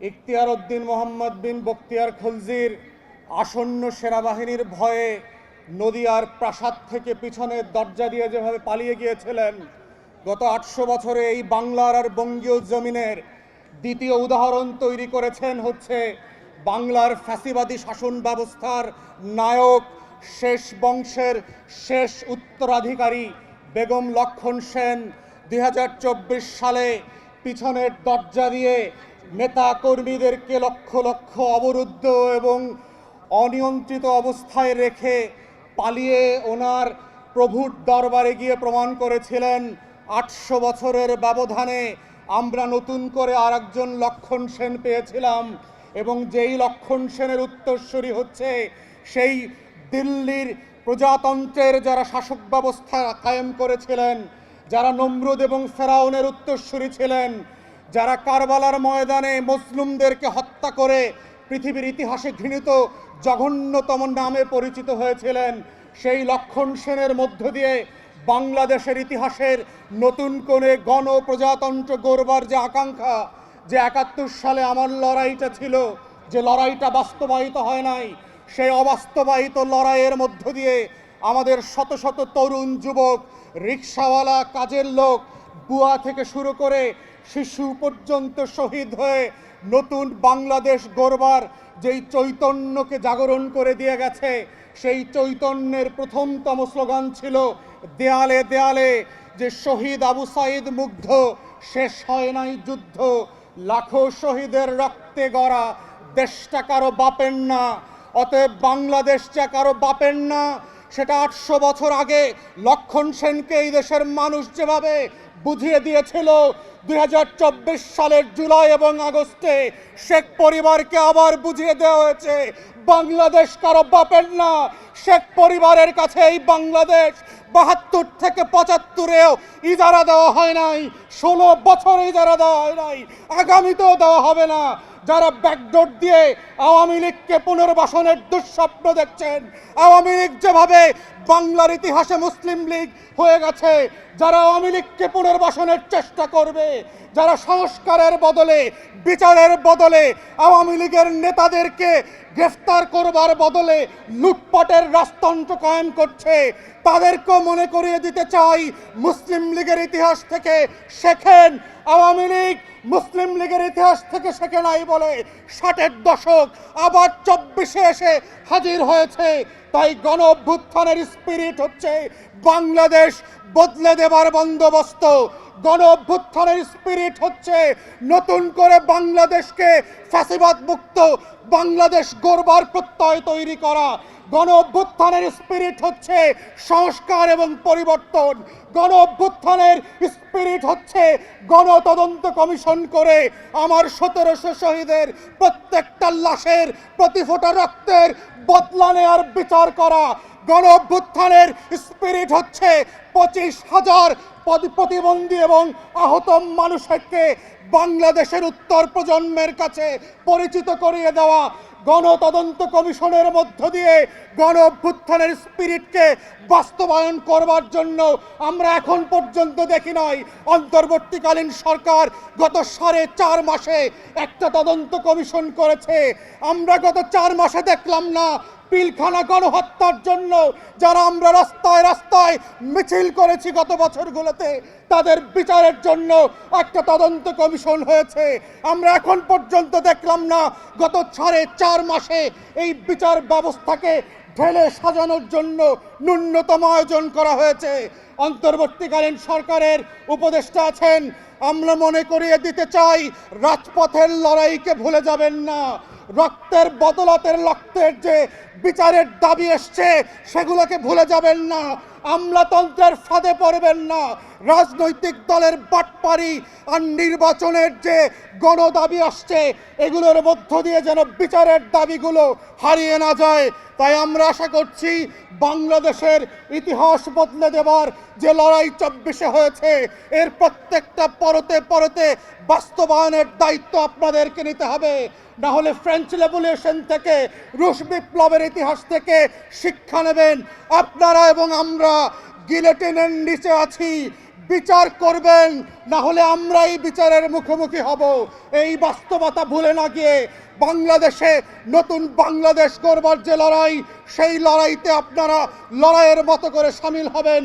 ইখতিয়ার উদ্দিন মোহাম্মদ বিন বক্তিয়ার খলজির আসন্ন সেনাবাহিনীর ভয়ে নদিয়ার প্রাসাদ থেকে পিছনের দরজা দিয়ে যেভাবে পালিয়ে গিয়েছিলেন, গত আটশো বছরে এই বাংলার আর বঙ্গীয় জমিনের দ্বিতীয় উদাহরণ তৈরি করেছেন হচ্ছে বাংলার ফ্যাসিবাদী শাসন ব্যবস্থার নায়ক, শেষ বংশের শেষ উত্তরাধিকারী বেগম লক্ষণ সেন। দুই হাজার চব্বিশ সালে পিছনের দরজা দিয়ে নেতা কর্মীদেরকে লক্ষ লক্ষ অবরুদ্ধ এবং অনিয়ন্ত্রিত অবস্থায় রেখে পালিয়ে ওনার প্রভুর দরবারে গিয়ে প্রমাণ করেছিলেন, আটশো বছরের ব্যবধানে আমরা নতুন করে আর একজন লক্ষণ সেন পেয়েছিলাম এবং যেই লক্ষণ সেনের উত্তরসূরি হচ্ছে সেই দিল্লির প্রজাতন্ত্রের যারা শাসক ব্যবস্থা কায়েম করেছিলেন, যারা নমরুদ এবং ফেরাউনের উত্তরসূরি ছিলেন যারা কারবালার ময়দানে মুসলিমদেরকে হত্যা করে পৃথিবীর ইতিহাসে ঘৃণিত জঘন্যতম নামে পরিচিত হয়েছিলেন, সেই লক্ষণ সেনের মধ্য দিয়ে বাংলাদেশের ইতিহাসের নতুন করে গণ প্রজাতন্ত্র গড়বার যে আকাঙ্ক্ষা, যে একাত্তর সালে আমার লড়াইটা ছিল, যে লড়াইটা বাস্তবায়িত হয় নাই, সেই অবাস্তবায়িত লড়াইয়ের মধ্য দিয়ে আমাদের শত শত তরুণ যুবক, রিক্সাওয়ালা, কাজের লোক বুয়া থেকে শুরু করে শিশু পর্যন্ত শহীদ হয়ে নতুন বাংলাদেশ গড়বার যেই চৈতন্যকে জাগরণ করে দিয়ে গেছে, সেই চৈতন্যের প্রথমতম স্লোগান ছিল, দেয়ালে দেয়ালে, যে শহীদ আবু সাইদ মুগ্ধ, শেষ হয় নাই যুদ্ধ, লাখো শহীদের রক্তে গড়া, দেশটা কারও বাপের না, অতএব বাংলাদেশটা কারও বাপের না। সেটা আটশো বছর আগে লক্ষণ সেনকে এই দেশের মানুষ যেভাবে বুঝিয়ে দিয়েছিল, দুই হাজার চব্বিশ সালের জুলাই এবং আগস্টে শেখ পরিবারকে আবার বুঝিয়ে দেওয়া হয়েছে। বাংলাদেশ কারও বাপের না। শেখ পরিবারের কাছে এই বাংলাদেশ বাহাত্তর থেকে পঁচাত্তরেও ইজারা দেওয়া হয় নাই, ষোলো বছর ইজারা দেওয়া হয় নাই, আগামীতেও দেওয়া হবে না। যারা ব্যাকডোর দিয়ে আওয়ামী লীগকে পুনর্বাসনের দুঃস্বপ্ন দেখছেন, আওয়ামী লীগ যেভাবে বাংলার ইতিহাসে মুসলিম লীগ হয়ে গেছে, যারা আওয়ামী লীগকে পুনর্বাসনের চেষ্টা করবে, যারা সংস্কারের বদলে, বিচারের বদলে আওয়ামী লীগের নেতাদেরকে গ্রেফতার করবার বদলে লুটপাটের রাজতন্ত্র কায়েম করছে। তাদেরকেও মনে করিয়ে দিতে চাই মুসলিম লীগের ইতিহাস থেকে শেখেন। আওয়ামী লীগ মুসলিম লীগের ইতিহাস থেকে শেখে নাই বলে ষাটের দশক আবার চব্বিশে এসে হাজির হয়েছে। তাই গণ অভ্যুত্থানের স্পিরিট হচ্ছে বাংলাদেশ বদলে দেবার বন্দোবস্ত। গণ অভ্যুত্থানের স্পিরিট হচ্ছে নতুন করে বাংলাদেশকে ফ্যাসিবাদ মুক্ত, বাংলাদেশ গড়বার প্রত্যয় তৈরি করা। গণ অভ্যুত্থানের স্পিরিট হচ্ছে সংস্কার এবং পরিবর্তন। গণ অভ্যুত্থানের স্পিরিট হচ্ছে গণতদন্ত কমিশন করে আমার সতেরোশো শহীদের প্রত্যেকটা লাশের প্রতি ফোঁটা রক্তের বদলা নেওয়ার বিচার করা। গণ অভ্যুত্থানের স্পিরিট হচ্ছে পঁচিশ হাজার প্রতিবন্ধী এবং আহত মানুষকে বাংলাদেশের উত্তর প্রজন্মের কাছে পরিচিত করিয়ে দেওয়া গণতদন্ত কমিশনের মধ্য দিয়ে গণ অভ্যুত্থানের স্পিরিটকে বাস্তবায়ন করবার জন্য আমরা এখন পর্যন্ত দেখি নাই। অন্তর্বর্তীকালীন সরকার গত সাড়ে চার মাসে একটা তদন্ত কমিশন করেছে। আমরা গত চার মাসে দেখলাম না পিলখানা গণহত্যার জন্য যারা আমরা রাস্তায় রাস্তায় মিছিল করেছি গত বছরগুলোতে, তাদের বিচারের জন্য একটা তদন্ত কমিশন হয়েছে। আমরা এখন পর্যন্ত দেখলাম না গত সাড়ে চার মাসে এই বিচার ব্যবস্থাকে ঢেলে সাজানোর জন্য ন্যূনতম আয়োজন করা হয়েছে। অন্তর্বর্তীকালীন সরকারের উপদেষ্টা আছেন, আমরা মনে করিয়ে দিতে চাই, রাজপথের লড়াইকে ভুলে যাবেন না। রক্তের বদলাতের রক্তের যে বিচারের দাবি এসছে, সেগুলোকে ভুলে যাবেন না। আমলাতন্ত্রের ফাঁদে পড়বেন না। রাজনৈতিক দলের বাটপারি আর নির্বাচনের যে গণদাবি আসছে, এগুলোর মধ্য দিয়ে যেন বিচারের দাবিগুলো হারিয়ে না যায়। তাই আমরা আশা করছি বাংলাদেশের ইতিহাস বদলে দেবার যে লড়াই চব্বিশে হয়েছে, এর প্রত্যেকটা পরতে পরতে বাস্তবায়নের দায়িত্ব আপনাদেরকে নিতে হবে। না হলে ফ্রেঞ্চ রেভলিউশন থেকে, রুশ বিপ্লবের ইতিহাস থেকে শিক্ষা নেবেন। আপনারা এবং আমরা গিলেটিনের নিচে আছি। বিচার করবেন, না হলে আমরাই বিচারের মুখোমুখি হব। এই বাস্তবতা ভুলে না গিয়ে বাংলাদেশে নতুন বাংলাদেশ করবার যে লড়াই, সেই লড়াইতে আপনারা লড়াইয়ের মতো করে সামিল হবেন।